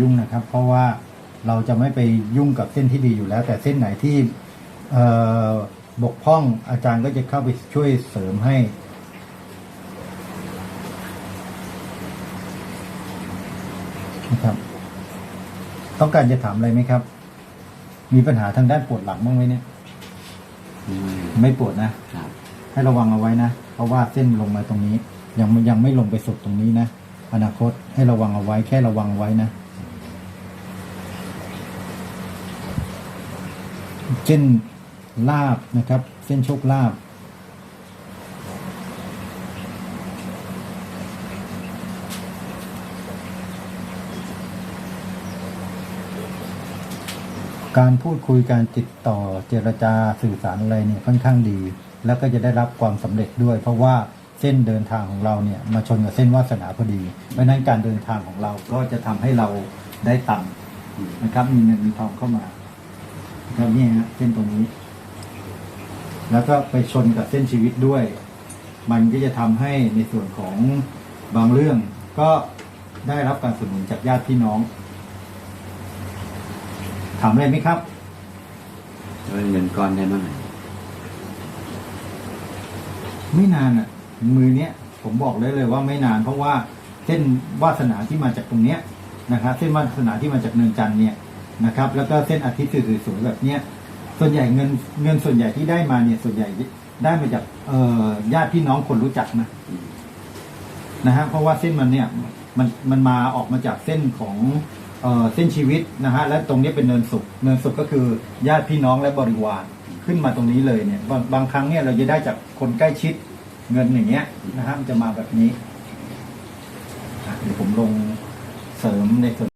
ยุ่งนะครับ เพราะว่าเราจะไม่ไปยุ่งกับเส้นที่ดีอยู่แล้ว แต่เส้นไหนที่เอ่อบกพร่องอาจารย์ก็จะเข้าไปช่วยเสริมให้ นะครับ ต้องการจะถามอะไรไหมครับ มีปัญหาทางด้านปวดหลังบ้างไหมเนี่ยอืมไม่ปวดนะครับให้ระวังเอาไว้นะ เพราะว่าเส้นลงมาตรงนี้ ยังยังไม่ลงไปสุดตรงนี้นะอนาคตให้ระวังเอาไว้แค่ระวังเอาไว้นะ เส้นลาบนะครับ เส้นโชคลาบการพูดคุยการติดต่อเจรจาสื่อสารอะไรเนี่ยค่อนข้างดี แล้วก็จะได้รับความสำเร็จด้วย เพราะว่าเส้นเดินทางของเราเนี่ยมาชนกับเส้นวาสนาพอดี เพราะนั้นการเดินทางของเราก็จะทำให้เราได้ตังค์นะครับมีเงินมีทองเข้ามา ครับเนี่ยฮะเส้นตรงนี้ แล้วก็ไปชนกับเส้นชีวิตด้วย มันก็จะทำให้ในส่วนของบางเรื่อง ก็ได้รับการสนับสนุนจากญาติพี่น้อง ถามอะไรไหมครับแล้วเงินก้อนได้เมื่อไหร่ไม่นานอะ มือเนี้ยผมบอกเลยเลยว่าไม่นาน เพราะว่าเส้นวาสนาที่มาจากตรงเนี้ยนะครับเส้นวาสนาที่มาจากเนินจันทร์เนี่ย นะครับ แล้วก็เส้นอาทิตย์สวยๆแบบเนี้ยส่วนใหญ่เงินเงินส่วนใหญ่ที่ได้มาเนี่ยส่วนใหญ่ได้มาจากเอ่อญาติพี่น้องคนรู้จักนะอืมนะฮะเพราะว่าเส้นมันเนี่ยมันมันมาออกมาจากเส้นของเอ่อเส้นชีวิตนะฮะและตรงนี้เป็นเนินสุขเนินสุขก็คือญาติพี่น้องและบริวารขึ้นมาตรงนี้เลยเนี่ยบางบางครั้งเนี่ยเราจะได้จากคนใกล้ชิดเงินอย่างเงี้ยนะฮะมันจะมาแบบนี้อะเดี๋ยวผมลงเสริมในส่วน